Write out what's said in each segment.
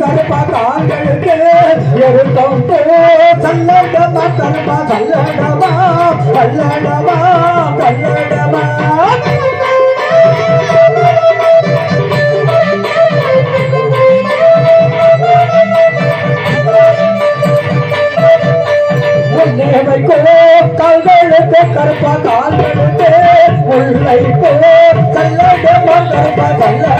பார்த்தன பார்த்தா ஆண்களுக்கு எருக்கம் சல்லட பார்த்தனப்பா சல்லடமா சல்லடமா சல்லடமா கால்களுக்கு கருப்பா கால்களுக்கு உள்ளை போ. சல்லடமா கருப்பா சல்லட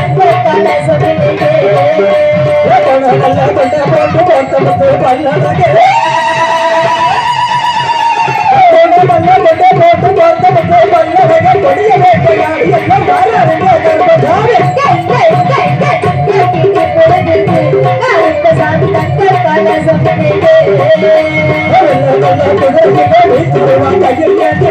Yeah, yeah, yeah.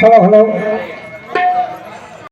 Hello, hello.